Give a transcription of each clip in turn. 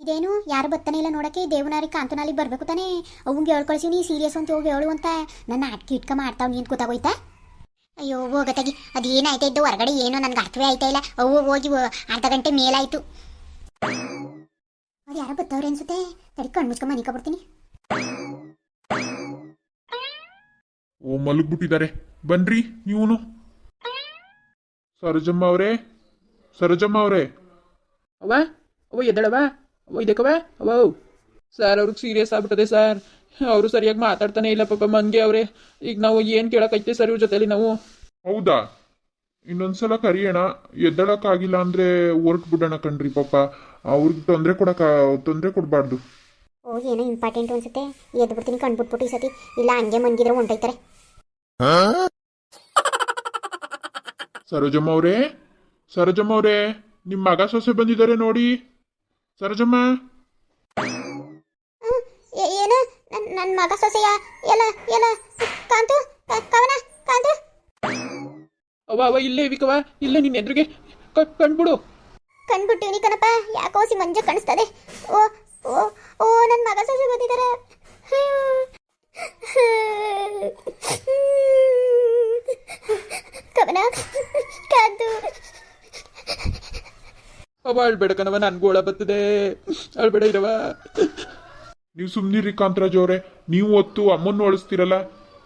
ಇದೇನು? ಯಾರು ಬರ್ತಾನೆ ಇಲ್ಲ ನೋಡಕ್ಕೆ? ದೇವನಾರಿ ಕಾಂತನಾಲಿ ಬರ್ಬೇಕು ತಾನೇ. ಅವಂಗೆ ಹೇಳ್ಕೊಳ್ಸಿನಿ ಸೀರಿಯಸ್ ಅಂತ ಹೋಗಿ ಹೇಳು ಅಂತ. ನನ್ನ ನಾಟಕ ಇಟ್ಕ ಮಾಡ್ತಾವ್ ನೀನು ಕೂತಾಗೋಯ್ತಾ ಅಯ್ಯೋ ಹೋಗತ್ತಾಗಿ ಅದು ಏನಾಯ್ತಾ ಇದ್ದು? ಹೊರಗಡೆ ಏನೋ ನನಗೆ ಅರ್ಥವೇ ಆಯ್ತಾ ಇಲ್ಲ. ಅವು ಹೋಗಿ ಅರ್ಧ ಗಂಟೆ ಮೇಲಾಯ್ತು. ಅದು ಯಾರೋ ಬತ್ತವ್ರೆ ಅನ್ಸುತ್ತೆ? ತಡಿ ಕಣ್ಣು ಮುಚ್ಕೊಂಡ್ ಮನಿಕ ಬರ್ತೀನಿ ಓ ಮಲಗ್ಬಿಟ್ಟಿದ್ದಾರೆ ಬನ್ರಿ ನೀವು ಸರೋಜಮ್ಮ ಅವರೇ. ಸರೋಜಮ್ಮ ಅವರೇ. ಅವ ಅವ ಎದ್ದಳವ ಇದಕ್ಕವ ಅವ್ವ ಸರ್ ಅವ್ರಿಗೆ ಸೀರಿಯಸ್ ಆಗ್ಬಿಟ್ಟದೆ ಸರ್. ಅವರು ಸರಿಯಾಗಿ ಮಾತಾಡ್ತಾನೆ ಇಲ್ಲ ಪಾಪ ಮಂಗೆ ಅವ್ರೆ. ಈಗ ನಾವು ಏನು ಕೇಳಕೈತೆ ಸರ್ ಇವ್ರ ಜೊತೆಲಿ ನಾವು? ಹೌದಾ? ಇನ್ನೊಂದ್ಸಲ ಕರಿಯೋಣ. ಎದ್ದಳಕ್ಕಾಗಿಲ್ಲ ಅಂದ್ರೆ ಹೊರಟ್ ಬಿಡೋಣ ಕಣ್ರಿ ಪಾಪ. ಅವ್ರಿಗೆ ತೊಂದರೆ ಕೊಡಕ ತೊಂದರೆ ಕೊಡಬಾರ್ದು. ಓ ಏನೋ ಇಂಪಾರ್ಟೆಂಟ್ ಅನ್ಸುತ್ತೆ. ಎದ್ದು ಬಿಡ್ತೀನಿ ಈ ಸತಿ. ಇಲ್ಲ ಹಂಗೆ ಮನ್ಗಿದ್ರೆ ಹೊಂಟೈತಾರೆ ಸರೋಜಮ್ಮ ಅವರೇ. ಸರೋಜಮ್ಮ ಅವರೇ ನಿಮ್ಮ ಮಗ ಸೊಸೆ ಬಂದಿದ್ದಾರೆ ನೋಡಿ. ಸರೋಜಮ್ಮ? ಏನು? ನನ್ನ ಮಗ ಸೊಸೆಯ ಎಲ್ಲ ಎಲ್ಲ ಕಾಂತು ಕವನ ಕಾಂತು? ಅವ್ವ ಅವ ಇಲ್ಲೇ ವಿಕವ ಇಲ್ಲೇ ನಿನ್ನ ಎದುರಿಗೆ. ಕಣ್ಬಿಡು ಕಣ್ಬಿಟ್ಟಿವ್ನಿ ಕಣಪ್ಪ ಯಾಕೋ ಸಿ ಮಂಜ ಕಾಣಿಸ್ತದೆ. ಓ ಓ ಓ ನನ್ನ ಮಗ ಸೊಸೆ ಬಂದಿದ್ದಾರೆ ಅಯ್ಯೋ. ಕವನ ಕಾಂತು ಅವ್ವ ಅಳ್ಬೇಡ ಕಣವ ನನ್ಗೂ ಒಳ ಬರ್ತದೆ. ಅಳ್ಬೇಡ ಇರವ ನೀವು ಸುಮ್ನಿರಿ ಕಾಂತರಾಜ್ ಅವರೇ ನೀವು ಹೊತ್ತು ಅಮ್ಮನ್ನು ಅಳಿಸ್ತೀರಲ್ಲ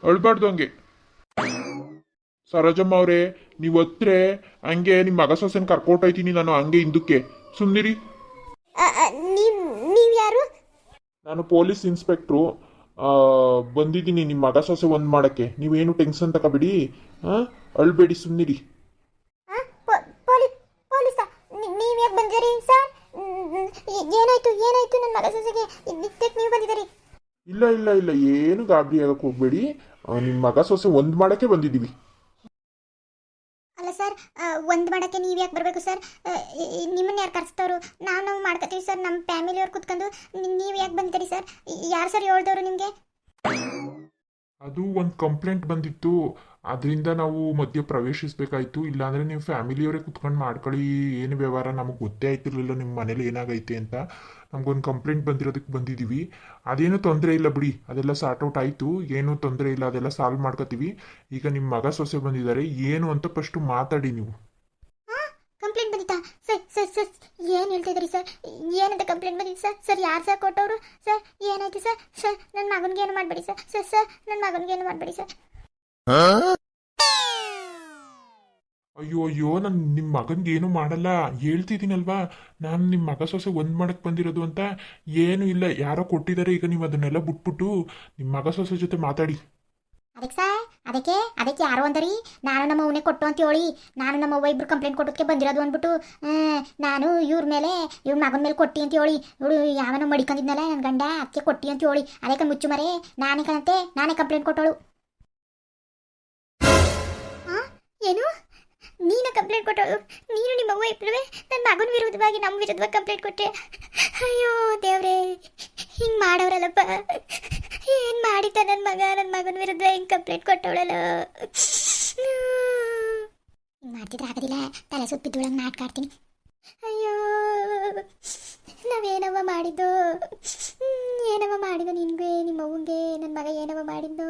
ಅಳ್ಬಾರ್ದು ಹಂಗೆ. ಸರೋಜಮ್ಮ ಅವರೇ ನೀವು ಹತ್ರೆ ಹಂಗೆ ನಿಮ್ಮ ಮಗ ಸೊಸೆನ ಕರ್ಕೊಟ್ಟೋಯ್ತೀನಿ ನಾನು ಹಂಗೆ ಹಿಂದಕ್ಕೆ. ಸುಮ್ನಿರಿ. ನೀವ್ ಯಾರು? ನಾನು ಪೊಲೀಸ್ ಇನ್ಸ್ಪೆಕ್ಟ್ರು. ಆ, ಬಂದಿದ್ದೀನಿ ನಿಮ್ಮ ಮಗ ಸೊಸೆ ಒಂದು ಮಾಡೋಕ್ಕೆ. ನೀವೇನು ಟೆನ್ಷನ್ ತಗೋಬೇಡಿ ಹಾಂ ಅಳ್ಬೇಡಿ ಸುಮ್ನಿರಿ ಆ, ಪೊ- ಪೊಲೀಸ್ ಪೊಲೀಸಾ ನೀ- ನೀವ್ ಯಾಕೆ ಬಂದಿರಿ ಸರ್ ಏನಾಯ್ತು ನನ್ನ ಸೊಸೆಗೆ ನಿತ್ಯಕ್ಕೆ ನೀವು ಬಂದಿದ್ದೀರಿ. ಇಲ್ಲ ಇಲ್ಲ ಇಲ್ಲ. ಏನು ಗಾಬರಿ ಆಗಕ್ಕೆ ಹೋಗ್ಬೇಡಿ. ನಿಮ್ಮ ಮಗ ಸೊಸೆ ಒಂದು ಮಾಡಕ್ಕೆ ಬಂದಿದ್ದೀವಿ. ಅಲ್ಲ ಸರ್ ಒಂದು ಮಾಡಕ್ಕೆ ನೀವು ಯಾಕೆ ಬರಬೇಕು ಸರ್? ನಿಮ್ಮನ್ನ ಯಾರು ಕರೆಸ್ತವ್ರು? ನಾವು ನಾವು ಮಾಡ್ಕೋತೀವಿ ಸರ್. ನಮ್ಮ ಫ್ಯಾಮಿಲಿಯವ್ರು ಕುತ್ಕೊಂಡು ನೀವು ಯಾಕೆ ಬಂದಿದ್ದೀರಿ ಸರ್? ಯಾರು ಸರ್ ಹೇಳ್ದವ್ರು ನಿಮಗೆ? ಅದು ಒಂದು ಕಂಪ್ಲೇಂಟ್ ಬಂದಿತ್ತು. ಅದರಿಂದ ನಾವು ಮಧ್ಯ ಪ್ರವೇಶಿಸಬೇಕಾಯ್ತು. ಇಲ್ಲಾಂದ್ರೆ ನೀವು ಫ್ಯಾಮಿಲಿಯವರೇ ಕುತ್ಕೊಂಡು ಮಾಡ್ಕೊಳ್ಳಿ. ಏನು ವ್ಯವಹಾರ ನಮಗೆ ಗೊತ್ತೇ ಆಯ್ತಿರ್ಲಿಲ್ಲ. ನಿಮ್ಮ ಮನೇಲಿ ಏನಾಗೈತೆ ಅಂತ. ನಮ್ಗೊಂದು ಕಂಪ್ಲೇಂಟ್ ಬಂದಿರೋದಕ್ಕೆ ಬಂದಿದ್ದೀವಿ ಅದೇನು ತೊಂದರೆ ಇಲ್ಲ ಬಿಡಿ. ಅದೆಲ್ಲ ಸಾರ್ಟ್ ಔಟ್ ಆಯಿತು. ಏನೂ ತೊಂದರೆ ಇಲ್ಲ. ಅದೆಲ್ಲ ಸಾಲ್ವ್ ಮಾಡ್ಕೋತೀವಿ. ಈಗ ನಿಮ್ಮ ಮಗ ಸೊಸೆ ಬಂದಿದ್ದಾರೆ. ಏನು ಅಂತ ಫಸ್ಟ್ ಮಾತಾಡಿ ನೀವು. ಕಂಪ್ಲೇಂಟ್ ಬಂದಿತ್ತಾ? ಸರ್ ಸರ್ ಸರ್ ಏನು ಹೇಳ್ತಾ ಇದ್ದೀರಿ ಸರ್? ಏನಂತ ಕಂಪ್ಲೇಂಟ್ ಬಂದಿತ್ತು? ಸರ್ ಸರ್ ಯಾರು ಸರ್ ಕೊಟ್ಟವರು? ಸರ್ ಏನಾಯ್ತು ಸರ್? ಸರ್ ನನ್ನ ಮಗನಿಗೆ ಏನು ಮಾಡಬೇಡಿ ಸರ್? ಸರ್ ಸರ್ ನನ್ನ ಮಗನಿಗೆ ಏನು ಮಾಡಬೇಡಿ ಸರ್? ಅಯ್ಯೋ ಅಯ್ಯೋ ನಾನು ನಿಮ್ಮ ಮಗನಿಗೆ ಏನು ಮಾಡಲ್ಲ. ಹೇಳ್ತಿದ್ದೀನಲ್ವಾ ನಾನು ನಿಮ್ಮ ಮಗ ಸೊಸೆ ಒಂದು ಮಾಡಕ್ಕೆ ಬಂದಿರೋದು ಅಂತ ಏನು ಇಲ್ಲ. ಯಾರೋ ಕೊಟ್ಟಿದ್ದಾರೆ ಈಗ ನೀವು ಅದನ್ನೆಲ್ಲ ಬಿಟ್ಬಿಟ್ಟು ನಿಮ್ಮ ಮಗ ಸೊಸೆ ಜೊತೆ ಮಾತಾಡಿ. ಅದಕ್ಕೆ ಸಾ ಅದಕ್ಕೆ? ಅದಕ್ಕೆ ಯಾರು ಅಂದರಿ? ನಾನು ನಮ್ಮ ಅವನೇ ಕೊಟ್ಟು ಅಂತ ಹೇಳಿ. ನಾನು ನಮ್ಮ ಅವ್ವ ಇಬ್ರು ಕಂಪ್ಲೇಂಟ್ ಕೊಟ್ಟೋದಕ್ಕೆ ಬಂದಿರೋದು ಅಂದ್ಬಿಟ್ಟು ಆ, ನಾನು ಇವ್ರ ಮೇಲೆ ಇವ್ರ ಮಗನ ಮೇಲೆ ಕೊಟ್ಟಿ ಅಂತ ಹೇಳಿ. ಇವಳು ಯಾವನೋ ಮಡಿಕೊಂಡಿದ್ನಲ್ಲ ನನ್ನ ಗಂಡ ಅದಕ್ಕೆ ಕೊಟ್ಟಿ ಅಂತ ಹೇಳಿ. ಅದಕ್ಕೆ ಮುಚ್ಚು ಮರೆ ನಾನೇ ಕಣಂತೆ ನಾನೇ ಕಂಪ್ಲೇಂಟ್ ಕೊಟ್ಟೋಳು ಏನು? ನೀನು ಕಂಪ್ಲೇಂಟ್ ಕೊಟ್ಟವಳು ನೀನು ನಿಮ್ಮ ಅವ್ವ ಇಬ್ಬರುವೆ ನನ್ನ ಮಗನ ವಿರುದ್ಧವಾಗಿ ನಮ್ಮ ವಿರುದ್ಧವಾಗಿ ಕಂಪ್ಲೇಂಟ್ ಕೊಟ್ಟೆ. ಅಯ್ಯೋ ದೇವ್ರೇ, ಹಿಂಗೆ ಮಾಡೋರಲ್ಲಪ್ಪ. ಏನು ಮಾಡಿದ್ದ ನನ್ನ ಮಗ? ನನ್ನ ಮಗನ ವಿರುದ್ಧ ಹಿಂಗೆ ಕಂಪ್ಲೇಂಟ್ ಕೊಟ್ಟವಳಲ್ಲ. ಹಿಂಗೆ ಮಾಡ್ತಿದ್ರೆ ಆಗೋದಿಲ್ಲ. ತಲೆ ಸುತ್ತಿದ್ದೊಳಗೆ ನಾಟಕ ಆಡ್ತೀನಿ. ಅಯ್ಯೋ. ನಾವೇನವ ಮಾಡಿದ್ದು? ಏನವ ಮಾಡಿದ್ದು ನಿನಗೆ? ನಿಮ್ಮ ಅವ್ವಂಗೆ ನನ್ನ ಮಗ ಏನವ ಮಾಡಿದ್ದು?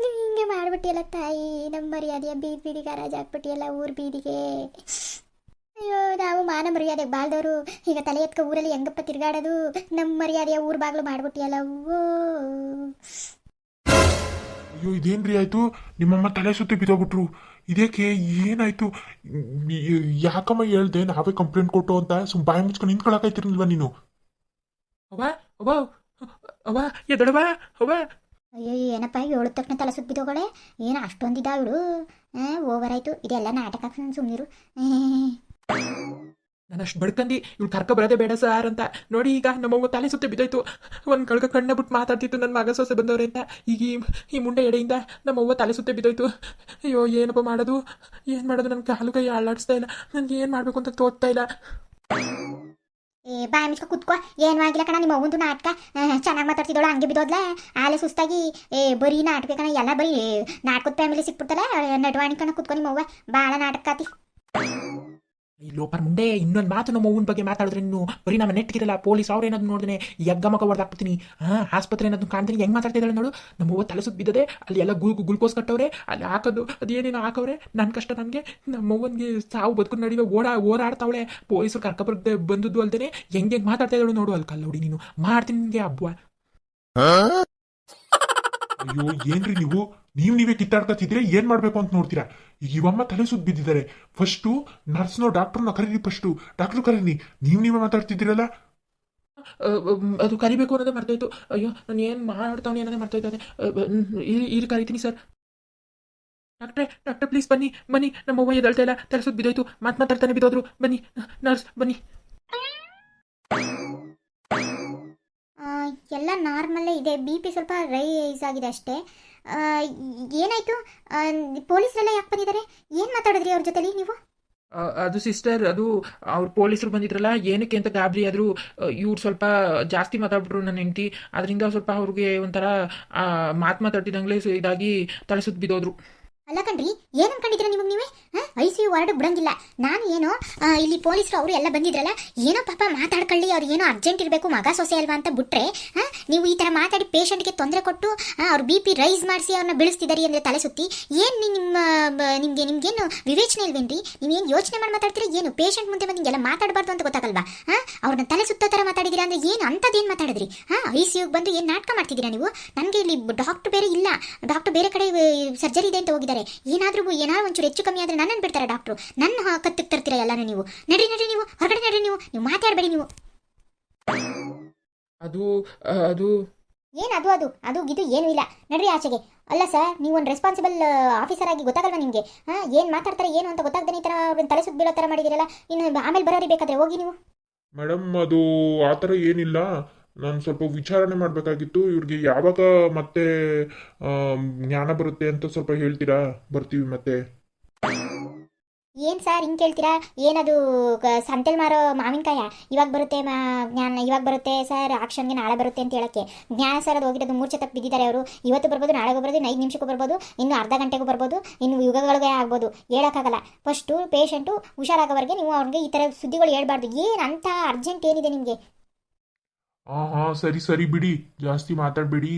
ನೀವು ಹಿಂಗೆ ಮಾಡ್ಬಿಟ್ಟಿಯಲ್ಲ ತಾಯಿ ನಮ್ಮ ಮರ್ಯಾದೆಯ ಬೀದಿ ಬೀದಿಗೆ ಹರಾಜ್ ಹಾಕ್ಬಿಟ್ಟಿಯಲ್ಲ ಊರ್ ಬೀದಿಗೆ. ಅಯ್ಯೋ, ನಾವು ಮಾನ ಮರ್ಯಾದೆಗೆ ಬಾಳ್ದವರು. ಈಗ ತಲೆ ಎತ್ಕ ಊರಲ್ಲಿ ಹೆಂಗಪ್ಪ ತಿರ್ಗಾಡೋದು? ನಮ್ಮ ಮರ್ಯಾದೆಯ ಊರ್ ಬಾಗ್ಲು ಮಾಡ್ಬಿಟ್ಟಿಯಲ್ಲ ಅಯ್ಯೋ, ಇದೇನ್ರಿ ಆಯ್ತು? ನಿಮ್ಮಮ್ಮ ತಲೆ ಸುತ್ತಿ ಬಿದ್ದೋಗ್ಬಿಟ್ರು. ಇದಕ್ಕೆ ಏನಾಯ್ತು? ಯಾಕಮ್ಮ ಹೇಳ್ದೆ ನಾವೇ ಕಂಪ್ಲೇಂಟ್ ಕೊಟ್ಟು ಅಂತ ಸುಮ್ ಬಾಯಿ ಮುಚ್ಕೊಂಡು ನಿಂತ್ಕೊಳಕಾಯ್ತಿರ್ಲಿಲ್ವ ನೀನು? ಅವ್ವ ಅವ್ವ ಅವ್ವ ಎದ್ದಳವ ಅವ್ವ. ಅಯ್ಯೋ ಏನಪ್ಪ ಏಳು ತಕ್ಷಣ ತಲೆ ಸುತ್ತ ಬಿದ್ದೋಗಳೆ? ಏನು ಅಷ್ಟೊಂದಿದ್ದ ಇವಳು? ಓವರ್ ಆಯ್ತು. ಇದೆಲ್ಲ ನಾಟಕ ಸುಮ್ಮನಿರು ನಾನು ಅಷ್ಟು ಬಡ್ಕಂದು, ಇವ್ಳು ಕರ್ಕ ಬರೋದೇ ಬೇಡ ಸರ್ ಅಂತ. ನೋಡಿ ಈಗ ನಮ್ಮವ್ವ ತಲೆ ಸುತ್ತ ಬಿದ್ದೋಯ್ತು. ಒಂದು ಕಳ್ಕ ಕಣ್ಣ ಬಿಟ್ಟು ಮಾತಾಡ್ತಿತ್ತು ನನ್ನ ಮಗ ಸೊಸೆ ಬಂದವ್ರೆ ಅಂತ. ಈಗ ಈ ಈ ಮುಂಡೆ ಎಡೆಯಿಂದ ನಮ್ಮವ್ವ ತಲೆ ಸುತ್ತ ಬಿದ್ದೋಯ್ತು. ಅಯ್ಯೋ, ಏನಪ್ಪ ಮಾಡೋದು? ಏನು ಮಾಡೋದು? ನನ್ನ ಕಾಲು ಕೈ ಅಳ್ಳಾಡಿಸ್ತಾ ಇಲ್ಲ. ನನಗೆ ಏನು ಮಾಡಬೇಕು ಅಂತ ತೋರ್ತಾ ಇಲ್ಲ. ಏ, ಬಾಯ್ ಮಿಸ್ಕೊ ಕುತ್ಕೋ. ಏನು ಆಗಿಲ್ಲ ಕಣ, ನಿಮ್ಮ ಅವ್ವಂದು ನಾಟಕ. ಚೆನ್ನಾಗಿ ಮಾತಾಡ್ತಿದ್ದೋಳು, ಹಂಗೆ ಬಿದ್ದೋದ್ಲೆ? ಆಲೆ ಸುಸ್ತಾಗಿ, ಏ, ಬರೀ ನಾಟಕ ಕಣ, ಎಲ್ಲ ಬರೀ ನಾಟಕದ ಫ್ಯಾಮಿಲಿ ಸಿಕ್ಬಿಡ್ತಲ್ಲ ನಡವಾಣಿ ಕಣ, ಕುತ್ಕೊ ನಿಮ್ಮ ಅವ್ವ. ಭಾಳ ನಾಟಕ ಆತಿ. ಈ ಲೋಪರ್ ಮುಂದೆ ಇನ್ನೊಂದು ಮಾತು ನಮ್ಮ ಅವ್ವನ ಬಗ್ಗೆ ಮಾತಾಡಿದ್ರೆ ನೀನು ಬರೀ ನಮ್ಮ ನೆಟ್ಗಿರಲ್ಲ ಪೊಲೀಸ್ ಅವ್ರು ಏನಾದ್ರು ನೋಡಿದ್ರೆ ಯಗ್ಗ ಮಗ ಹೊಡೆದಾಕ್ಬಿಡ್ತೀನಿ. ಹಾಂ ಆಸ್ಪತ್ರೆ ಏನಾದ್ರು ಕಾಣ್ತೀನಿ. ಹೆಂಗ್ ಮಾತಾಡ್ತಾ ಇದ್ದಾಳೆ ನೋಡು. ನಮ್ಮ ಅವ್ವ ತಲೆ ಸುತ್ತ ಬಿದ್ದದೆ ಅಲ್ಲಿ ಎಲ್ಲ ಗುಲ್ ಗ್ಲುಕೋಸ್ ಕಟ್ಟವ್ರೆ ಅಲ್ಲಿ ಹಾಕೋದು ಅದೇನೇನೋ ಹಾಕವ್ರೆ. ನನ್ನ ಕಷ್ಟ ನನಗೆ. ನಮ್ಮ ಅವ್ವನಿಗೆ ಸಾವು ಬದುಕು ನಡುವೆ ಓಡಾ ಓಡಾಡ್ತಾವಳೆ. ಪೊಲೀಸರು ಕರ್ಕೊಬರ್ದೆ ಬಂದದ್ದು ಅಲ್ದೇನೆ ಹೆಂಗೆ ಹೆಂಗ್ ಮಾತಾಡ್ತಾ ಇದ್ದಾಳು ನೋಡು ಅಲ್ಲಿ ಕಲ್ಲೋಡಿ ನೀನು. ಮಾಡ್ತೀನಿ ನಿನಗೆ ಹಬ್ಬ. ಅಯ್ಯೋ ಏನ್ರಿ ನೀವು? ನೀವ್ ನೀವೇ ಕಿತ್ತಾಡ್ಕೊತಿದ್ರೆ ಏನ್ ಮಾಡ್ಬೇಕು ಅಂತ ನೋಡ್ತೀರಾ? ಈಗ ಇವಮ್ಮ ತಲೆ ಸುತ್ತ ಬಿದ್ದಿದ್ದಾರೆ ಫಸ್ಟು ನರ್ಸ್ನೋ ಡಾಕ್ಟರ್ನ ಕರೀರಿ ಫಸ್ಟು. ಡಾಕ್ಟರ್ ಕರೀರಿ. ನೀವು ನೀವೇ ಮಾತಾಡ್ತಿದ್ದೀರಲ್ಲ? ಅದು ಕರಿಬೇಕು ಅನ್ನೋದೇ ಮರ್ತೋಯ್ತು. ಅಯ್ಯೋ, ನಾನು ಏನು ಮಾಡ್ತಾವನಿ ಅನ್ನೋದೇ ಇದ್ದಾನೆ ಇಲ್ಲಿ ಕರಿತೀನಿ ಸರ್. ಡಾಕ್ಟ್ರೆ, ಡಾಕ್ಟರ್, ಪ್ಲೀಸ್ ಬನ್ನಿ ಬನ್ನಿ. ನಮ್ಮ ಅವ್ವ ಎದಳ್ತಾ ಇಲ್ಲ. ತಲೆಸುತ್ತ ಬಿದ್ದೋಯ್ತು. ಮಾತು ಮಾತಾಡ್ತಾನೆ ಬಿದ್ದೋದ್ರು. ಬನ್ನಿ, ನರ್ಸ್, ಬನ್ನಿ. ನಾರ್ಮಲ್ಲೇ ಇದೆ. ಬಿ ಪಿ ಸ್ವಲ್ಪ ರೈಸ್ ಆಗಿದೆ ಅಷ್ಟೇ. ಏನಾಯ್ತು? ಪೊಲೀಸರೆಲ್ಲ ಯಾಕೆ ಬಂದಿದ್ದಾರೆ? ಏನು ಮಾತಾಡಿದ್ರಿ ಅವ್ರ ಜೊತೆಲಿ ನೀವು? ಅದು ಸಿಸ್ಟರ್ ಅದು ಅವ್ರು ಪೊಲೀಸರು ಬಂದಿದ್ರಲ್ಲ, ಏನಕ್ಕೆ ಅಂತ ಗಾಬರಿ ಆದರೂ ಇವ್ರು ಸ್ವಲ್ಪ ಜಾಸ್ತಿ ಮಾತಾಡ್ಬಿಟ್ರು ನನ್ನ ಹೆಂಡತಿ. ಅದರಿಂದ ಸ್ವಲ್ಪ ಅವ್ರಿಗೆ ಒಂಥರ ಮಾತು ಮಾತಾಡ್ತಿದ್ದಂಗ್ಲೇ ಇದಾಗಿ ತಲೆ ಸುತ್ತ ಬಿದ್ದೋದ್ರು. ಅಲ್ಲ ಕಣ್ರಿ, ಏನು ಅನ್ಕೊಂಡಿದ್ದೀರಾ ನಿಮಗೆ ನೀವೇ? ಐ ಸಿ ಯು ವಾರ್ಡ್ ಬಿಡಂಗಿಲ್ಲ. ನಾನು ಏನೋ ಇಲ್ಲಿ ಪೊಲೀಸರು ಅವರು ಎಲ್ಲ ಬಂದಿದ್ರಲ್ಲ, ಏನೋ ಪಾಪ ಮಾತಾಡ್ಕೊಳ್ಳಿ, ಅವ್ರು ಏನೋ ಅರ್ಜೆಂಟ್ ಇರಬೇಕು, ಮಗ ಸೊಸೆ ಅಲ್ವಾ ಅಂತ ಬಿಟ್ರೆ ನೀವು ಈ ಥರ ಮಾತಾಡಿ ಪೇಷಂಟ್ಗೆ ತೊಂದರೆ ಕೊಟ್ಟು ಅವ್ರ ಬಿ ಪಿ ರೈಸ್ ಮಾಡಿಸಿ ಅವ್ರನ್ನ ಬೆಳೆಸ್ತಿದ್ದಾರೆ ಅಂದರೆ ತಲೆ ಸುತ್ತಿ, ಏನು ನಿಮ್ಮ ನಿಮಗೆ ನಿಮ್ಗೆ, ನಿಮ್ಗೇನು ವಿವೇಚನೆ ಇಲ್ವೇನ್ರಿ? ನೀವೇನು ಯೋಚನೆ ಮಾಡಿ ಮಾತಾಡ್ತೀರಿ, ಏನು ಪೇಷಂಟ್ ಮುಂದೆ ಬಂದು ಹಿಂಗೆಲ್ಲ ಮಾತಾಡಬಾರ್ದು ಅಂತ ಗೊತ್ತಾಗಲ್ವಾ? ಹಾಂ? ಅವ್ರನ್ನ ತಲೆ ಸುತ್ತೋ ಥರ ಮಾತಾಡಿದ್ದೀರಾ ಅಂದರೆ ಏನು ಅಂಥದ್ದೇನು ಮಾತಾಡಿದ್ರಿ? ಹಾಂ? ಐ ಸಿ ಯುಗೆ ಬಂದು ಏನು ನಾಟಕ ಮಾಡ್ತಿದ್ದೀರಾ ನೀವು? ನನಗೆ ಇಲ್ಲಿ ಡಾಕ್ಟರ್ ಬೇರೆ ಇಲ್ಲ. ಡಾಕ್ಟರ್ ಬೇರೆ ಕಡೆ ಸರ್ಜರಿ ಇದೆ ಅಂತ ಹೋಗಿದ್ದಾರೆ. ಏನಾದರೂ ಏನಾದ್ರು ಒಂಚೂರು ಹೆಚ್ಚು ಕಮ್ಮಿ ಆದರೆ ನನ್ನನ್ನು ಬಿಡ್ತಾರೆ ಡಾಕ್ಟ್ರು. ನನ್ನ ಕತ್ತಿಗೆ ತರ್ತೀರಾ ಎಲ್ಲಾನು ನೀವು? ನಡ್ರಿ ನಡ್ರಿ ನೀವು. ಹೊರಗಡೆ ನಡ್ರಿ ನೀವು. ನೀವು ಮಾತಾಡಬೇಡಿ ನೀವು. ಅದು ಅದು. ಏನು ಅದು ಅದು? ಅದು ಇದು ಏನೂ ಇಲ್ಲ. ನಡ್ರಿ ಆಚೆಗೆ. ಅಲ್ಲ ಸರ್ ನೀವು ಒಂದು ರೆಸ್ಪಾನ್ಸಿಬಲ್ ಆಫೀಸರ್ ಆಗಿ ಗೊತ್ತಾಗಲ್ವಾ ನಿಮಗೆ? ಹಾಂ ಏನು ಮಾತಾಡ್ತಾರೆ ಏನು ಅಂತ ಗೊತ್ತಾಗ್ದೇ ಈ ಥರ ಅವ್ರನ್ನ ತಲೆ ಸುತ್ತ ಬೀಳೋ ಥರ ಮಾಡಿದ್ದೀರಲ್ಲ? ಇನ್ನು ಆಮೇಲೆ ಬರೋರಿ ಬೇಕಾದ್ರೆ ಹೋಗಿ ನೀವು. ಮೇಡಮ್ ಅದು ಆ ಥರ ಏನಿಲ್ಲ. ನಾನು ಸ್ವಲ್ಪ ವಿಚಾರಣೆ ಮಾಡಬೇಕಾಗಿತ್ತು. ಇವ್ರಿಗೆ ಯಾವಾಗ ಮತ್ತೆ ಜ್ಞಾನ ಬರುತ್ತೆ ಅಂತ ಸ್ವಲ್ಪ ಹೇಳ್ತೀರಾ? ಬರ್ತೀವಿ ಮತ್ತೆ. ಏನು ಸರ್ ಹಿಂಗೆ ಕೇಳ್ತೀರಾ? ಏನದು ಸಂತೆಲ್ ಮಾರೋ ಮಾವಿನಕಾಯ? ಇವಾಗ ಬರುತ್ತೆ ಮಾ, ಜ್ಞಾನ, ಇವಾಗ ಬರುತ್ತೆ ಸರ್ ಆಕ್ಷನ್ಗೆ ನಾಳೆ ಬರುತ್ತೆ ಅಂತ ಹೇಳಕ್ಕೆ. ಜ್ಞಾನ ಸರ್ ಅದು ಹೋಗಿರೋದು ಮೂರ್ಛೆ ತಪ್ಪು ಬಿದ್ದಿದ್ದಾರೆ ಅವರು. ಇವತ್ತು ಬರ್ಬೋದು, ನಾಳೆಗೂ ಬರ್ಬೋದು, ಐದು ನಿಮಿಷಕ್ಕೂ ಬರ್ಬೋದು, ಇನ್ನು ಅರ್ಧ ಗಂಟೆಗೂ ಬರ್ಬೋದು, ಇನ್ನು ಯುಗಗಳಿಗೆ ಆಗ್ಬೋದು. ಹೇಳೋಕ್ಕಾಗಲ್ಲ. ಫಸ್ಟು ಪೇಷಂಟು ಹುಷಾರಾಗೋವರೆಗೆ ನೀವು ಅವ್ರಿಗೆ ಈ ಥರ ಸುದ್ದಿಗಳು ಹೇಳ್ಬಾರ್ದು. ಏನು ಅಂತ ಅರ್ಜೆಂಟ್ ಏನಿದೆ ನಿಮಗೆ? ಹಾ ಹಾ, ಸರಿ ಸರಿ ಬಿಡಿ. ಜಾಸ್ತಿ ಮಾತಾಡಬೇಡಿ.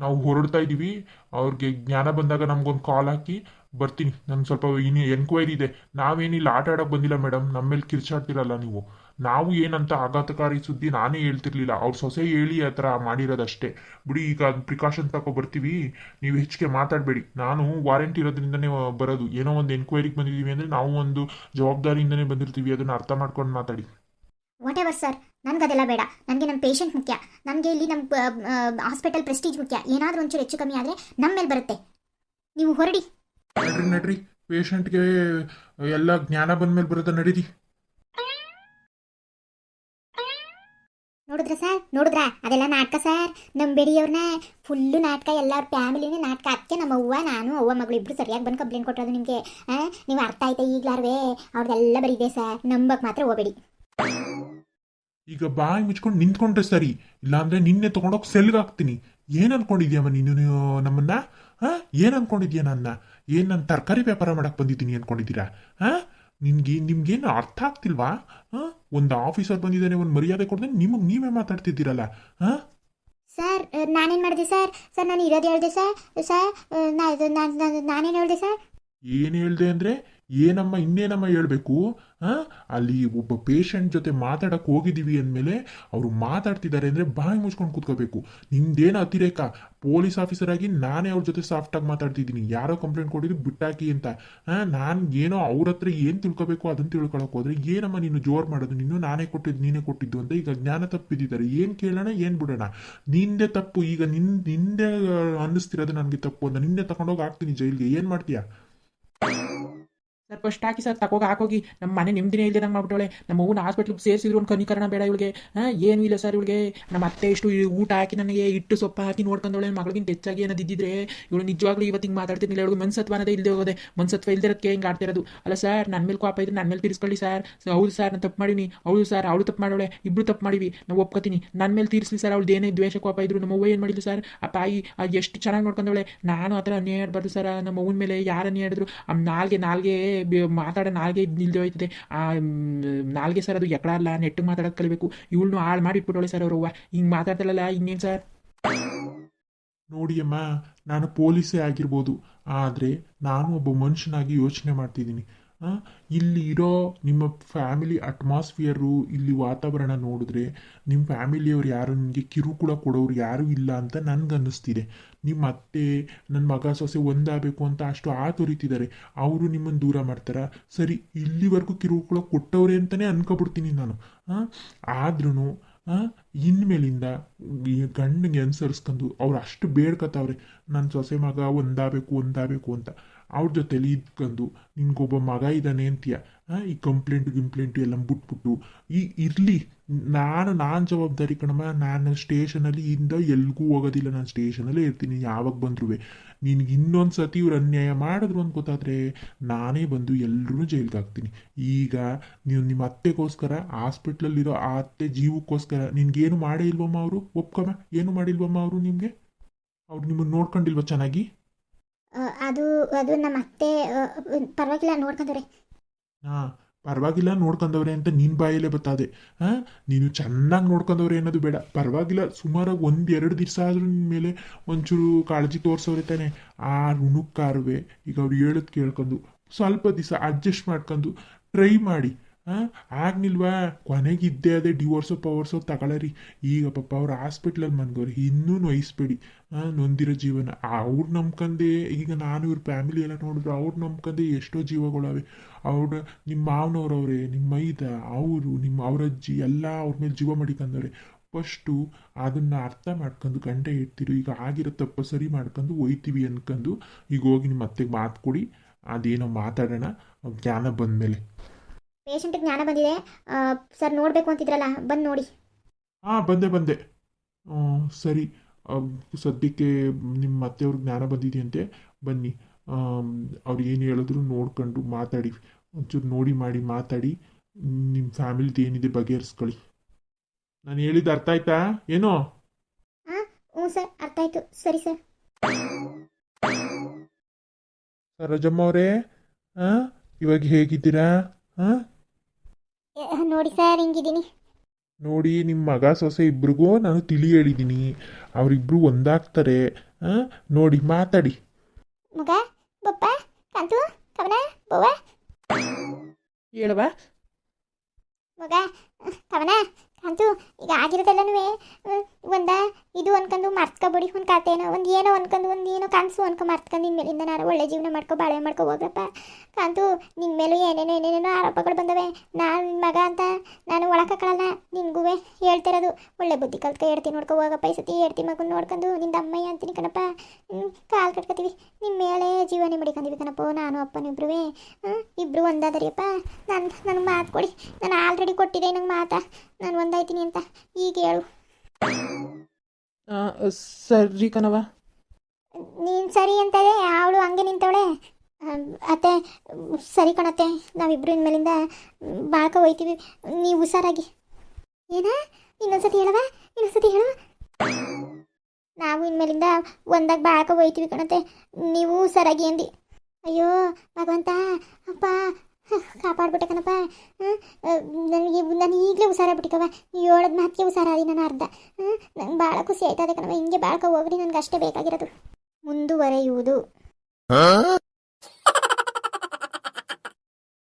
ನಾವು ಹೊರಡ್ತಾ ಇದ್ದೀವಿ ಅವ್ರಿಗೆ ಜ್ಞಾನ ಬಂದಾಗ ನಮ್ಗೊಂದು ಕಾಲ್ ಹಾಕಿ ಬರ್ತೀನಿ. ನನ್ಗೆ ಸ್ವಲ್ಪ ಇನ್ನು ಎನ್ಕ್ವೈರಿ ಇದೆ. ನಾವೇನಿಲ್ಲ, ಆಟ ಆಡೋಕೆ ಬಂದಿಲ್ಲ ಮೇಡಮ್ ನಮ್ಮ ಮೇಲೆ ಕಿರ್ಚಾಡ್ತಿರಲ್ಲ ನೀವು. ನಾವು ಏನಂತ ಆಘಾತಕಾರಿ ಸುದ್ದಿ ನಾನೇ ಹೇಳ್ತಿರ್ಲಿಲ್ಲ. ಅವ್ರ ಸೊಸೆ ಹೇಳಿ ಆ ಥರ ಮಾಡಿರೋದಷ್ಟೇ. ಬಿಡಿ, ಈಗ ಪ್ರಿಕಾಷನ್ ಬರ್ತೀವಿ. ನೀವು ಹೆಚ್ಚಿಗೆ ಮಾತಾಡಬೇಡಿ. ನಾನು ವಾರಂಟಿ ಇರೋದ್ರಿಂದನೇ ಬರೋದು. ಏನೋ ಒಂದು ಎನ್ಕ್ವೈರಿಗೆ ಬಂದಿದ್ದೀವಿ ಅಂದರೆ ನಾವು ಒಂದು ಜವಾಬ್ದಾರಿಯಿಂದನೇ ಬಂದಿರ್ತೀವಿ. ಅದನ್ನು ಅರ್ಥ ಮಾಡ್ಕೊಂಡು ಮಾತಾಡಿ. ವಾಟ್ ಎವರ್ ಸರ್ ನನಗದೆಲ್ಲ ಬೇಡ. ನನಗೆ ನಮ್ಮ ಪೇಷಂಟ್ ಮುಖ್ಯ. ನನಗೆ ಇಲ್ಲಿ ನಮ್ಮ ಹಾಸ್ಪಿಟಲ್ ಪ್ರೆಸ್ಟೀಜ್ ಮುಖ್ಯ. ಏನಾದರೂ ಒಂಚೂರು ಹೆಚ್ಚು ಕಮ್ಮಿ ಆದರೆ ನಮ್ಮ ಮೇಲೆ ಬರುತ್ತೆ. ನೀವು ಹೊರಡಿ. ನಡ್ರಿ ನಡ್ರಿ ಪೇಷಂಟ್ಗೆ ಎಲ್ಲ ಜ್ಞಾನ ಬಂದ ಮೇಲೆ ಬರುತ್ತೆ ನಡೀರಿ. ನೋಡಿದ್ರ ಸರ್? ನೋಡಿದ್ರ? ಅದೆಲ್ಲ ನಾಟಕ ಸರ್. ನಮ್ಮ ಬೆಡಿಯವ್ರನ್ನ ಫುಲ್ಲು ನಾಟಕ ಎಲ್ಲರ ಫ್ಯಾಮಿಲಿನೇ ನಾಟಕ. ಅದಕ್ಕೆ ನಮ್ಮ ಅವ್ವ ನಾನು ಅವ್ವ ಮಗಳು ಇಬ್ಬರು ಸರಿಯಾಗಿ ಬಂದು ಕಂಪ್ಲೇಂಟ್ ಕೊಟ್ಟರೋದು ನಿಮಗೆ. ನೀವು ಅರ್ಥ ಆಯ್ತಾ ಈಗಲಾರ್ವೇ? ಅವ್ರದ್ದೆಲ್ಲ ಬರೀದೆ ಸರ್. ನಂಬಕ್ಕೆ ಮಾತ್ರ ಹೋಗಬೇಡಿ. ಈಗ ಬಾಯಿ ಮುಚ್ಕೊಂಡು ನಿಂತ್ಕೊಂಡ್ರೆ ಸರಿ. ಇಲ್ಲಾಂದ್ರೆ ನಿನ್ನೆ ತಗೊಂಡೋಗಿ ಸೆಲ್ಗೆ ಹಾಕ್ತೀನಿ. ಏನ್ ಅನ್ಕೊಂಡಿದ್ಯಮ್ಮ ನೀನು ನಮ್ಮನ್ನ? ಹಾ? ಏನ್ ಅನ್ಕೊಂಡಿದ್ಯಾ ನನ್ನ? ಏನ್ ನಾನು ತರಕಾರಿ ವ್ಯಾಪಾರ ಮಾಡಕ್ ಬಂದಿದ್ದೀನಿ ಅನ್ಕೊಂಡಿದ್ದೀರಾ? ಹಾ? ನಿನ್ಗೆ ನಿಮ್ಗೇನು ಅರ್ಥ ಆಗ್ತಿಲ್ವಾ? ಹಾ? ಒಂದು ಆಫೀಸರ್ ಬಂದಿದ್ದಾನೆ ಒಂದು ಮರ್ಯಾದೆ ಕೊಡದೆ ನಿಮಗೆ ನೀವೇ ಮಾತಾಡ್ತಿದ್ದೀರಲ್ಲ? ಹಾ? ಸರ್ ನಾನೇನು ಮಾಡಿದೆ ಸರ್? ಸರ್ ನಾನು ಇರೋದು ಹೇಳಿದೆ ಸರ್? ಸರ್ ನಾನೇನು ಹೇಳಿದೆ ಸರ್? ಏನು ಹೇಳಿದೆ ಅಂದ್ರೆ ಏನಮ್ಮ, ಇನ್ನೇನಮ್ಮ ಹೇಳಬೇಕು? ಅಲ್ಲಿ ಒಬ್ಬ ಪೇಷಂಟ್ ಜೊತೆ ಮಾತಾಡಕ್ಕೆ ಹೋಗಿದ್ದೀವಿ ಅಂದಮೇಲೆ ಅವರು ಮಾತಾಡ್ತಿದ್ದಾರೆ ಅಂದ್ರೆ ಬಾಯಿ ಮುಚ್ಕೊಂಡು ಕೂತ್ಕೋಬೇಕು. ನಿಮ್ದೇನು ಅತಿರೇಕ? ಪೊಲೀಸ್ ಆಫೀಸರ್ ಆಗಿ ನಾನೇ ಅವ್ರ ಜೊತೆ ಸಾಫ್ಟಾಗಿ ಮಾತಾಡ್ತಿದ್ದೀನಿ. ಯಾರೋ ಕಂಪ್ಲೇಂಟ್ ಕೊಟ್ಟಿದ್ರು ಬಿಟ್ಟಾಕಿ ಅಂತ. ನಾನು ಏನೋ ಅವ್ರ ಹತ್ರ ಏನು ತಿಳ್ಕೊಬೇಕು ಅದನ್ನು ತಿಳ್ಕೊಳಕ್ ಹೋದ್ರೆ ಏನಮ್ಮ ನೀನು ಜೋರು ಮಾಡೋದು? ನೀನು ನಾನೇ ಕೊಟ್ಟಿದ್ದು ನೀನೇ ಕೊಟ್ಟಿದ್ದು ಅಂತ ಈಗ ಜ್ಞಾನ ತಪ್ಪಿದ್ದಾರೆ ಏನು ಕೇಳೋಣ, ಏನು ಬಿಡೋಣ? ನಿಂದೆ ತಪ್ಪು. ಈಗ ನಿನ್, ನಿಂದೆ ಅನ್ನಿಸ್ತಿರೋದು ನನಗೆ ತಪ್ಪು ಅಂತ. ನಿನ್ನೆ ತಗೊಂಡೋಗಿ ಹಾಕ್ತೀನಿ ಜೈಲಿಗೆ. ಏನು ಮಾಡ್ತೀಯಾ? ಸರ್ ಫಸ್ಟ್ ಹಾಕಿ ಸರ್ ತಗೋಗಿ ಹಾಕೋಗಿ. ನಮ್ಮ ಮನೆ ನಿಮ್ದಿನೇ ಇಲ್ದಂಗೆ ಮಾಡ್ಬಿಟ್ಟಳೆ ನಮ್ಮ ಅವ್ವನ ಹಾಸ್ಪಿಟ್ಲಿಗೆ ಸೇರಿಸಿದ್ರು ಒಂದು ಕನಿಕರಣ ಬೇಡ ಇವಳಿಗೆ. ಏನು ಇಲ್ಲ ಸರ್ ಇವಳಿಗೆ. ನಮ್ಮ ಅತ್ತೆ ಇಷ್ಟು ಊಟ ಹಾಕಿ ನನಗೆ ಇಟ್ಟು ಸೊಪ್ಪ ಹಾಕಿ ನೋಡ್ಕೊಂಡವಳೆ. ಮಗಳಿಗಿಂತ ಹೆಚ್ಚಾಗಿ ಏನಾದಿದ್ರೆ ಇವಳು ನಿಜವಾಗ್ಲೂ ಇವತ್ತು ಹಿಂಗೆ ಮಾತಾಡ್ತಿರ್ಲಿಲ್ಲ ಇವಳಿಗೆ ಮನಸ್ಸತ್ವ ಅನ್ನೋದೇ ಇಲ್ಲದೆ ಹೋಗೋದೆ ಮನ್ಸತ್ವ ಇಲ್ದಿರೋದಕ್ಕೆ ಹಿಂಗೆ ಆಡ್ತಿರೋದು. ಅಲ್ಲ ಸರ್ ನನ್ನ ಮೇಲೆ ಕೋಪ ಇದ್ರೆ ನನ್ನ ಮೇಲೆ ತೀರಿಸ್ಕೊಳ್ಳಿ ಸರ್ ಹೌದು ಸರ್ ನಾನು ತಪ್ಪು ಮಾಡೀನಿ. ಹೌದು ಸರ್ ಅವಳು ತಪ್ಪು ಮಾಡೋಳೆ. ಇಬ್ರು ತಪ್ಪು ಮಾಡಿವಿ. ನಾವು ಒಪ್ಕೋತೀನಿ. ನನ್ನ ಮೇಲೆ ತೀರಿಸಲಿ ಸರ್ ಅವಳು ಏನೇ ದ್ವೇಷ, ಕೋಪ ಇದ್ರು ನಮ್ಮ ಅವ್ವ ಏನು ಮಾಡಿದ್ಲು ಸರ್ ಆ ತಾಯಿ ಎಷ್ಟು ಚೆನ್ನಾಗಿ ನೋಡ್ಕೊಂಡವಳೆ. ನಾನು ಆ ಥರ ಅನ್ಯಾಯ ಆಡಬಾರ್ದು ಸರ್ ನಮ್ಮ ಮೇಲೆ ಯಾರು ಅನ್ಯಾಯ ಆಡಿದ್ರು? ನಾಲ್ಗೆ ನಾಲ್ಗೆ ಮಾತಾಡೋ ನಾಲ್ಗೆ ನಿಲ್ದೇ ಹೋಯ್ತದೆ ಆ ನಾಲ್ಗೆ ಸರ್ ಅದು ಎಕ್ಕಡ ಅಲ್ಲ ನೆಟ್ಟಿಗೆ ಮಾತಾಡೋದು ಕಲಿಬೇಕು. ಇವಳನ್ನು ಹಾಳು ಮಾಡಿ ಇಟ್ಬಿಟ್ಟೋಳೆ ಸರ್ ಅವ್ರವ್ವ ಹಿಂಗೆ ಮಾತಾಡ್ತಾಳಲ್ಲ ಇನ್ನೇನು ಸರ್ ನೋಡಿ ಅಮ್ಮ, ನಾನು ಪೊಲೀಸೇ ಆಗಿರ್ಬೋದು. ಆದರೆ ನಾನು ಒಬ್ಬ ಮನುಷ್ಯನಾಗಿ ಯೋಚನೆ ಮಾಡ್ತಿದ್ದೀನಿ. ಇಲ್ಲಿ ಇರೋ ನಿಮ್ಮ ಫ್ಯಾಮಿಲಿ ಅಟ್ಮಾಸ್ಫಿಯರು, ಇಲ್ಲಿ ವಾತಾವರಣ ನೋಡಿದ್ರೆ ನಿಮ್ಮ ಫ್ಯಾಮಿಲಿಯವ್ರು ಯಾರು, ನಿಮಗೆ ಕಿರುಕುಳ ಕೊಡೋರು ಯಾರೂ ಇಲ್ಲ ಅಂತ ನನಗನ್ನಿಸ್ತಿದೆ. ನಿಮ್ಮ ಅತ್ತೆ ನನ್ನ ಮಗ ಸೊಸೆ ಒಂದಾಗಬೇಕು ಅಂತ ಅಷ್ಟು ಆತೊರಿತಿದ್ದಾರೆ. ಅವರು ನಿಮ್ಮನ್ನು ದೂರ ಮಾಡ್ತಾರ? ಸರಿ, ಇಲ್ಲಿವರೆಗೂ ಕಿರುಕುಳ ಕೊಟ್ಟವ್ರೆ ಅಂತಲೇ ಅನ್ಕೊಬಿಡ್ತೀನಿ ನಾನು. ಆದ್ರೂ ಇನ್ಮೇಲಿಂದ ಈ ಗಂಡಿಗೆ ಅನುಸರಿಸ್ಕೊಂಡು ಅವ್ರು ಅಷ್ಟು ಬೇಡ್ಕತ್ತವ್ರೆ. ನನ್ನ ಸೊಸೆ ಮಗ ಒಂದಾಗಬೇಕು ಒಂದಾಗಬೇಕು ಅಂತ. ಅವ್ರ ಜೊತೆಲಿ ಇದ್ಕೊಂಡು ನಿನ್ಗೊಬ್ಬ ಮಗ ಇದ್ದಾನೆ ಅಂತೀಯ? ಈ ಕಂಪ್ಲೇಂಟ್ ಗಿಂಪ್ಲೇಂಟು ಎಲ್ಲ ಬಿಟ್ಬಿಟ್ಟು, ಈ ಇರಲಿ, ನಾನು ನಾನು ಜವಾಬ್ದಾರಿ ಕಣಮ್ಮ, ನಾನು ಸ್ಟೇಷನಲ್ಲಿ ಇಂದ ಎಲ್ಗೂ ಹೋಗೋದಿಲ್ಲ, ನಾನು ಸ್ಟೇಷನಲ್ಲೇ ಇರ್ತೀನಿ, ಯಾವಾಗ ಬಂದ್ರೂ ನಿನಗೆ ಇನ್ನೊಂದು ಸತಿ ಇವ್ರು ಅನ್ಯಾಯ ಮಾಡಿದ್ರು ಅಂತ ಗೊತ್ತಾದ್ರೆ, ನಾನೇ ಬಂದು ಎಲ್ಲರೂ ಜೈಲ್ಗೆ ಹಾಕ್ತೀನಿ. ಈಗ ನೀವು ನಿಮ್ಮ ಅತ್ತೆಗೋಸ್ಕರ, ಹಾಸ್ಪಿಟ್ಲಲ್ಲಿರೋ ಆ ಅತ್ತೆ ಜೀವಕ್ಕೋಸ್ಕರ ನಿನ್ಗೇನು ಮಾಡೇ ಇಲ್ವಮ್ಮ ಅವರು? ಒಪ್ಕಮ್ಮ? ಏನು ಮಾಡಿಲ್ವಮ್ಮ ಅವರು ನಿಮಗೆ? ಅವ್ರು ನಿಮ್ಮನ್ನು ನೋಡ್ಕೊಂಡಿಲ್ವ ಚೆನ್ನಾಗಿ? ಅದು ಅದು ನಮ್ಮ ಅತ್ತೆ ಪರವಾಗಿಲ್ಲ ನೋಡ್ಕೊಂಡವ್ರೆ ಹಾಂ, ಪರವಾಗಿಲ್ಲ ನೋಡ್ಕೊಂಡವ್ರೆ ಅಂತ ನಿನ್ನ ಬಾಯಲ್ಲೇ ಬತ್ತಾದೆ ಹಾಂ, ನೀನು ಚೆನ್ನಾಗಿ ನೋಡ್ಕೊಂಡವ್ರೆ ಅನ್ನೋದು ಬೇಡ. ಪರವಾಗಿಲ್ಲ, ಸುಮಾರಾಗಿ ಒಂದು ಎರಡು ದಿವಸ ಆದ್ರೂ ನಿನ್ನ ಮೇಲೆ ಒಂಚೂರು ಕಾಳಜಿ ತೋರಿಸೋರೆ ತಾನೆ. ಆ ರುಣುಕ್ಕಾರುವೆ ಈಗ ಅವ್ರು ಹೇಳೋದು ಕೇಳ್ಕೊಂಡು ಸ್ವಲ್ಪ ದಿವಸ ಅಡ್ಜಸ್ಟ್ ಮಾಡ್ಕೊಂಡು ಟ್ರೈ ಮಾಡಿ. ಆಗ್ನಿಲ್ವಾ? ಕೊನೆಗೆ ಇದ್ದೇ ಅದೇ ಡಿವೋರ್ಸೋ ಪವರ್ಸೋ ತಗೊಳ್ಳರಿ ಈಗ ಪಾಪ ಅವ್ರು ಹಾಸ್ಪಿಟ್ಲಲ್ಲಿ ಮನ್ಗೋರಿ, ಇನ್ನೂ ನೋಯಿಸ್ಬೇಡಿ. ನೊಂದಿರೋ ಜೀವನ. ಅವ್ರು ನಂಬ್ಕಂದೆ, ಈಗ ನಾನು ಇವ್ರ ಫ್ಯಾಮಿಲಿ ಎಲ್ಲ ನೋಡಿದ್ರು ಅವ್ರು ನಂಬ್ಕಂದೆ ಎಷ್ಟೋ ಜೀವಗಳವೆ. ಅವ್ರ ನಿಮ್ಮ ಮಾವನವ್ರವ್ರೆ ನಿಮ್ಮ ಮೈದ, ಅವರು ನಿಮ್ಮ ಅವ್ರ ಅಜ್ಜಿ, ಎಲ್ಲ ಅವ್ರ ಮೇಲೆ ಜೀವ ಮಡಿಕಂದವ್ರೆ. ಫಸ್ಟು ಅದನ್ನು ಅರ್ಥ ಮಾಡ್ಕೊಂಡು ಗಂಟೆ ಇಡ್ತಿರು ಈಗ ಆಗಿರೋ ತಪ್ಪು ಸರಿ ಮಾಡ್ಕೊಂಡು ಒಯ್ತೀವಿ ಅನ್ಕೊಂಡು ಈಗ ಹೋಗಿ ನಿಮ್ಮ ಅತ್ತೆಗೆ ಮಾತು ಕೊಡಿ. ಅದೇನೋ ಮಾತಾಡೋಣ, ಜ್ಞಾನ ಬಂದಮೇಲೆ. ಪೇಷಂಟಿಗೆ ಜ್ಞಾನ ಬಂದಿದೆ. ಸರ್ ನೋಡಬೇಕು ಅಂತಿದ್ರಲ್ಲ ಬಂದು ನೋಡಿ. ಹಾಂ ಬಂದೆ ಬಂದೆ. ಸರಿ. ಸದ್ಯಕ್ಕೆ ನಿಮ್ಮ ಅತ್ತೆಯವ್ರ ಜ್ಞಾನ ಬಂದಿದೆಯಂತೆ ಬನ್ನಿ. ಅವ್ರು ಏನು ಹೇಳಿದ್ರು ನೋಡ್ಕೊಂಡು ಮಾತಾಡಿ. ಒಂಚೂರು ನೋಡಿ ಮಾಡಿ ಮಾತಾಡಿ. ನಿಮ್ಮ ಫ್ಯಾಮಿಲಿದು ಏನಿದೆ ಬಗೆಹರಿಸ್ಕೊಳ್ಳಿ. ನಾನು ಹೇಳಿದ್ದು ಅರ್ಥ ಆಯ್ತಾ? ಏನೋ? ಹ್ಞೂ ಸರ್ ಅರ್ಥ ಆಯ್ತು. ಸರಿ ಸರ್. ರಜಮ್ಮ ಅವರೇ ಹಾಂ ಇವಾಗ ಹೇಗಿದ್ದೀರಾ? ಹಾಂ ನೋಡಿ ಸರ್ ಹಿಂಗಿದ್ದೀನಿ. ನೋಡಿ ನಿಮ್ಮ ಮಗ ಸೊಸೆ ಇಬ್ರಿಗೂ ನಾನು ತಿಳಿ ಹೇಳಿದ್ದೀನಿ ಅವರಿಬ್ರು ಒಂದಾಗ್ತಾರೆ. ಹಾಂ ನೋಡಿ ಮಾತಾಡಿ. ಮಗ ಬಪ್ಪ ಕಾಂತು ಕವನ ಬವ್ವ. ಹೇಳುವ? ಮಗ ಕವನ ಕಾಂತು ಈಗ ಆಗಿರೋದೆಲ್ಲನೂ ಒಂದ ಇದು ಅನ್ಕೊಂಡು ಮರ್ತ್ಕೊಬಿಡಿ ಒಂದು ಕತೆನೋ, ಒಂದು ಏನೋ ಅನ್ಕೊಂಡು, ಒಂದು ಏನೋ ಕನಸು ಅನ್ಕೊ ಮರ್ತ್ಕೊಂಡು ಮೇಲಿಂದ ನಾನು ಒಳ್ಳೆ ಜೀವನ ಮಾಡ್ಕೊ ಬಾಳೆ ಮಾಡ್ಕೊ ಹೋಗ್ರಪ್ಪ. ಅಂತೂ ನಿನ್ನ ಮೇಲೂ ಏನೇನೋ ಏನೇನೇನೋ ಆರೋಪಗಳು ಬಂದವೆ. ನಾನು ನಿನ್ನ ಮಗ ಅಂತ ನಾನು ಒಳಕಕ್ಕಳಲ್ಲ ನಿನ್ಗೂ ಹೇಳ್ತಿರೋದು. ಒಳ್ಳೆ ಬುದ್ಧಿ ಕಲ್ತ್ಕೊ ಹೇಳ್ತೀನಿ ನೋಡ್ಕೊ ಹೋಗಪ್ಪ, ಈ ಸತಿ ಹೇಳ್ತಿ ಮಗನ ನೋಡ್ಕೊಂಡು ನಿಂದ ಅಮ್ಮಯ್ಯ ಅಂತೀನಿ ಕಣಪ್ಪ. ಕಾಲು ಕಾಲ್ ಕಟ್ಕೊತೀವಿ. ನಿಮ್ಮ ಮೇಲೆ ಜೀವನ ಮಡಿಕೊಂಡಿವಿ ಕಣಪ್ಪ, ನಾನು ಅಪ್ಪನಿಬ್ರು ಇಬ್ಬರು ಒಂದಾದರಿಯಪ್ಪ. ನಾನು ನನಗೆ ಮಾತು ಕೊಡಿ. ನಾನು ಆಲ್ರೆಡಿ ಕೊಟ್ಟಿದ್ದೆ ನಂಗೆ ಮಾತಾ. ನಾನು ಒಂದಾಯ್ತೀನಿ ಅಂತ. ಈಗ ಹೇಳು. ಸರಿ ಕಣವ ನೀನು ಸರಿ ಅಂತಲೇ ಅವಳು ಹಂಗೆ ನಿಂತವಳೆ. ಅತ್ತೆ ಸರಿ ಕಣತ್ತೆ. ನಾವಿಬ್ರು ಇನ್ಮೇಲಿಂದ ಬಾಳ್ಕ ಹೋಯ್ತೀವಿ. ನೀವು ಹುಷಾರಾಗಿ. ಏನ? ಇನ್ನೊಂದ್ಸತಿ ಹೇಳವ ಇನ್ನೊಂದ್ಸತಿ ಹೇಳುವ ನಾವು ಇನ್ಮೇಲಿಂದ ಒಂದಾಗ ಬಾಳ್ಕ ಹೋಯ್ತೀವಿ ಕಣತ್ತೆ. ನೀವು ಹುಷಾರಾಗಿ ಅಂದಿ. ಅಯ್ಯೋ ಭಗವಂತ ಅಪ್ಪ ಕಾಪಾಡ್ಬಿಟ್ಟೆ ಕಣಪ್ಪ. ನನಗೆ ನಾನು ಈಗಲೇ ಹುಷಾರಾಗ್ಬಿಟ್ಟಿಕವ ನೀವು ಹೇಳೋದು ಮಾತಿಗೆ ಹುಷಾರಾದಿ ನಾನು ಅರ್ಧ. ನಂಗೆ ಭಾಳ ಖುಷಿ ಆಯ್ತದೆ ಕಣವ ಹಿಂಗೆ ಬಾಳ್ಕ ಹೋಗ್ರಿ ನನಗೆ ಅಷ್ಟೇ ಬೇಕಾಗಿರೋದು. ಮುಂದುವರೆಯುವುದು.